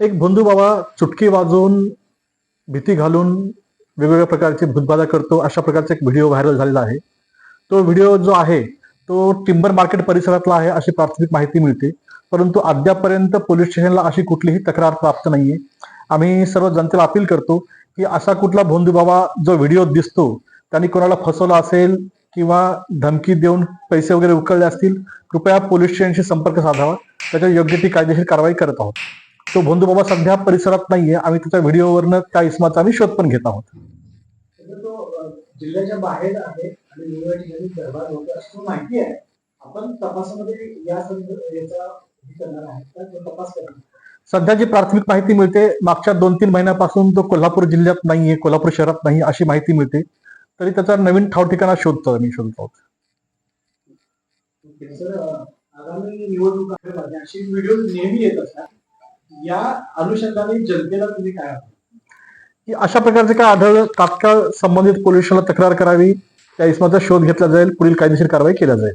एक बंधू बाबा चुटकी वाजवून भीती घालून वेगवेगळ्या प्रकारची भूतबाधा करतो अशा प्रकारचा एक व्हिडिओ व्हायरल झालेला आहे. तो व्हिडिओ जो आहे तो टिंबर मार्केट परिसरातला आहे अशी प्राथमिक माहिती मिळते. परंतु अद्यापर्यंत पोलीस स्टेशनला अशी कुठलीही तक्रार प्राप्त नाहीये. आम्ही सर्व जनतेला अपील करतो की असा कुठला भोंदू बाबा जो व्हिडिओ दिसतो त्यांनी कोणाला फसवलं असेल किंवा धमकी देऊन पैसे वगैरे उकळले असतील कृपया पोलीस स्टेशनशी संपर्क साधावा. त्याच्या योग्य ती कायदेशीर कारवाई करत आहोत. तो भोंदू बाबा सध्या परिसरात नाहीये. आम्ही त्याच्या व्हिडिओवरनं त्या इसमाचा आम्ही शोध पण घेत आहोत. जिल्ह्याच्या बाहेर आहे आणि निवड ठिकाणी दरबार होत असं माहिती आहे. आपण तपासामध्ये या संदर्भ याचा करणार आहे तर तो तपास करणार सध्या जी प्राथमिक माहिती मिळते मागच्या दोन तीन महिन्यापासून तो कोल्हापूर जिल्ह्यात नाहीये कोल्हापूर शहरात नाही अशी माहिती मिळते. तरी त्याचा नवीन ठाव ठिकाणा शोधतो आम्ही शोधत आहोत. निवडणुकांमध्ये अशी व्हिडिओ नेहमी येत असतात. या अनुषंगाने जनतेला तुम्ही काय की अशा प्रकारचे काय आढळलं तात्काळ संबंधित पोलिसांना तक्रार करावी त्या इसमाचा शोध घेतला जाईल पुढील कायदेशीर कारवाई केल्या जाईल.